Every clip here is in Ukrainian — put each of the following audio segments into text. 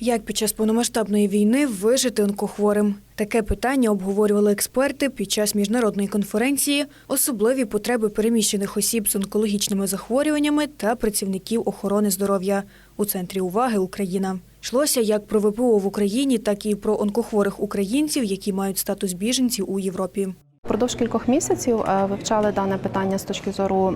Як під час повномасштабної війни вижити онкохворим? Таке питання обговорювали експерти під час міжнародної конференції Особливі потреби переміщених осіб з онкологічними захворюваннями та працівників охорони здоров'я у центрі уваги Україна. Йшлося як про ВПО в Україні, так і про онкохворих українців, які мають статус біженців у Європі. Продовж кількох місяців е, вивчали дане питання з точки зору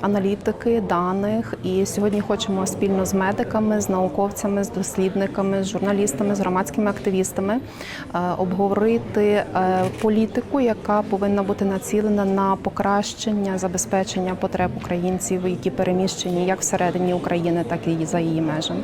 аналітики даних. І сьогодні хочемо спільно з медиками, з науковцями, з дослідниками, з журналістами, з громадськими активістами е, обговорити е, політику, яка повинна бути націлена на покращення забезпечення потреб українців, які переміщені як всередині України, так і за її межами.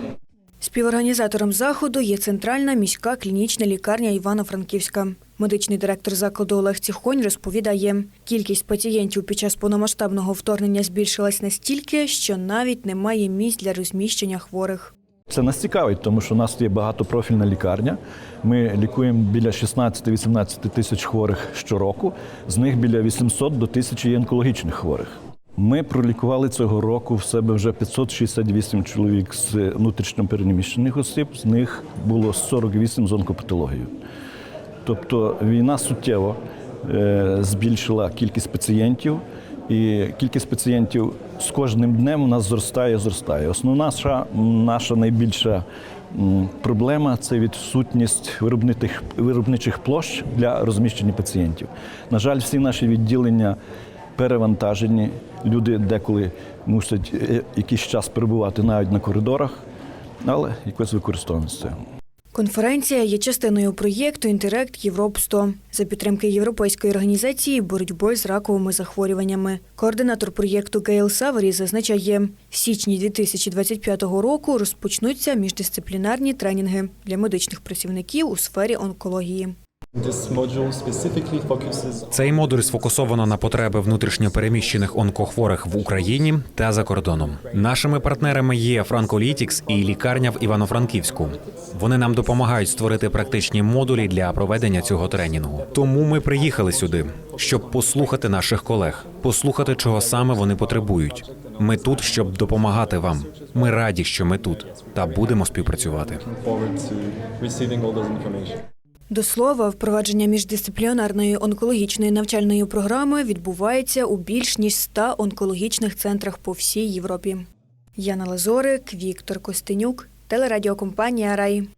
Співорганізатором заходу є центральна міська клінічна лікарня Івано-Франківська. Медичний директор закладу Олег Ціхонь розповідає, кількість пацієнтів під час повномасштабного вторгнення збільшилась настільки, що навіть немає місць для розміщення хворих. Це нас цікавить, тому що у нас є багатопрофільна лікарня. Ми лікуємо біля 16-18 тисяч хворих щороку. З них біля 800 до 1000 є онкологічних хворих. Ми пролікували цього року в себе вже 568 чоловік з внутрішньо переміщених осіб. З них було 48 з онкопатологією. Тобто війна суттєво е, збільшила кількість пацієнтів, і кількість пацієнтів з кожним днем у нас зростає, зростає. Основна наша, наша найбільша проблема це відсутність виробничих, виробничих площ для розміщення пацієнтів. На жаль, всі наші відділення перевантажені. Люди деколи мусять е, якийсь час перебувати навіть на коридорах, але якось використовуємо це. Конференція є частиною проєкту Інтерект Європ 100 за підтримки європейської організації боротьби з раковими захворюваннями. Координатор проєкту Гейл Савері зазначає, в січні 2025 року розпочнуться міждисциплінарні тренінги для медичних працівників у сфері онкології. Цей модуль сфокусовано на потреби внутрішньопереміщених онкохворих в Україні та за кордоном. Нашими партнерами є Франколітікс і лікарня в Івано-Франківську. Вони нам допомагають створити практичні модулі для проведення цього тренінгу. Тому ми приїхали сюди, щоб послухати наших колег, послухати, чого саме вони потребують. Ми тут, щоб допомагати вам. Ми раді, що ми тут, та будемо співпрацювати. До слова, впровадження міждисциплінарної онкологічної навчальної програми відбувається у більш ніж 100 онкологічних центрах по всій Європі. Яна Лазорик, Віктор Костенюк, телерадіокомпанія Рай.